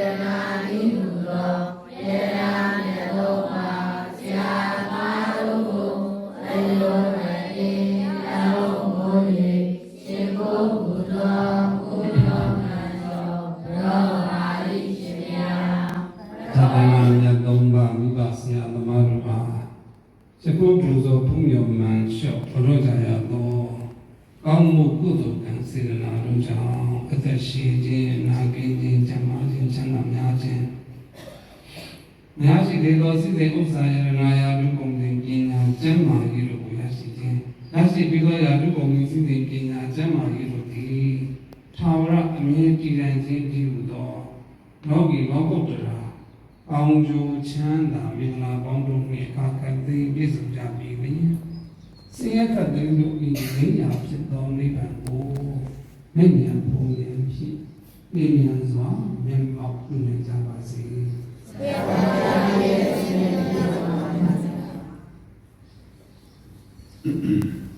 တနာတိမူသောယေနာမြတ်သောမှာဆရာမတို့ကိုအယောမတိအလုံးမူ၏ရှင်ကိုယ်မူသောဘုရားမန်သောရောဟာရိရှင်မြတ်သာမန်မြတ်သုံးပါမိဘဆရာသမားတို့မှာရှင်ကိုယ်မူသောဘုရားမန်လျှော့ဘုရောကြရသောကောင်းမှုကုသိုလ်ကံစေတနာတို့ကြောင့်အသက်ရှင်ခြင်းနာကင်းခြင်းဓမ္မ များရှိတဲ့သောစိတ်ဥစ္စာယရနာယာဒုက္ခပင်ပညာကျမ်းမာရေးတို့ကိုရရှိခြင်းရရှိပြီးသောယာဒုက္ခပင်စိတ်ပညာကျမ်းမာရေးတို့သည်သာဝရအမြဲတည်တိုင်းခြင်းပြုသောလောကီလောကုတ္တရာအောင်ကျိုးချမ်းသာမင်္ဂလာပေါင်းတို့နှင့်အခါခတ်သိပြည့်စုံကြပြီလျင်ဆင်းရဲကတည်းကဤနေရာဖြစ်သောနိဗ္ဗာန်ကိုမြင့်မြတ်ဖို့ရန်ဖြစ်ပြည့်မြတ်စွာမြတ်မောက်ပြုနိုင်ကြပါစေ Mm-hmm.